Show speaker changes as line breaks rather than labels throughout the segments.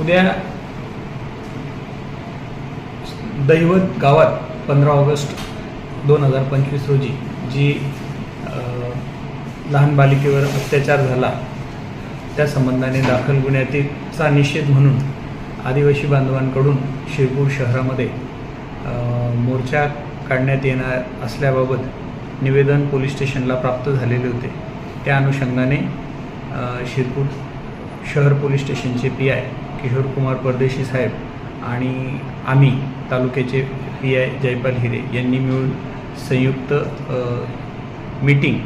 उद्या दैवत गावात पंधरा ऑगस्ट दोन हजार पंचवीस रोजी जी लहान बालिकेवर अत्याचार झाला त्या संबंधाने दाखल गुन्ह्याचा निषेध म्हणून आदिवासी बांधवांकडून शिरपूर शहरामध्ये मोर्चा काढण्यात येणार असल्याबाबत निवेदन पोलीस स्टेशनला प्राप्त झालेले होते. त्या अनुषंगाने शिरपूर शहर पोलीस स्टेशनचे पी आय किशोर कुमार परदेशी साहेब आणि आम्ही तालुक्याचे पी आय जयपाल हिरे यांनी मिळून संयुक्त मीटिंग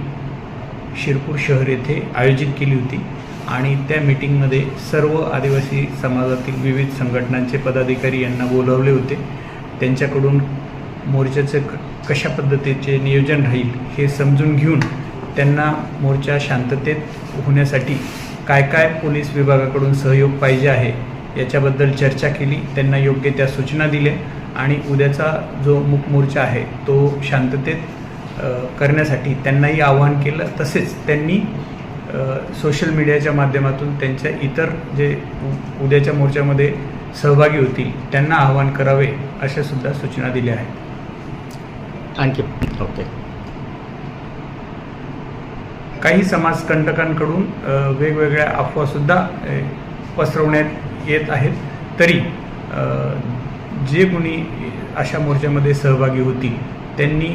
शिरपूर शहर येथे आयोजित केली होती. आणि त्या मीटिंगमध्ये सर्व आदिवासी समाजातील विविध संघटनांचे पदाधिकारी यांना बोलवले होते. त्यांच्याकडून मोर्चाचे क कशा पद्धतीचे नियोजन राहील हे समजून घेऊन त्यांना मोर्चा शांततेत होण्यासाठी काय काय पोलीस विभागाकडून सहयोग पाहिजे आहे याच्याबद्दल चर्चा केली त्यांना योग्य त्या सूचना दिल्या आणि उद्याचा जो मुक मोर्चा आहे तो शांततेत करण्यासाठी त्यांनाही आवाहन केलं. तसेच त्यांनी सोशल मीडियाच्या माध्यमातून त्यांच्या इतर जे उ- उद्याच्या मोर्चामध्ये सहभागी होतील त्यांना आवाहन करावे अशा सुद्धा सूचना दिल्या आहेत.
थँक्यू ओके
काही समाजकंटकांकडून वेगवेगळ्या अफवासुद्धा पसरवण्यात येत आहेत. तरी जे कोणी अशा मोर्चामध्ये सहभागी होतील त्यांनी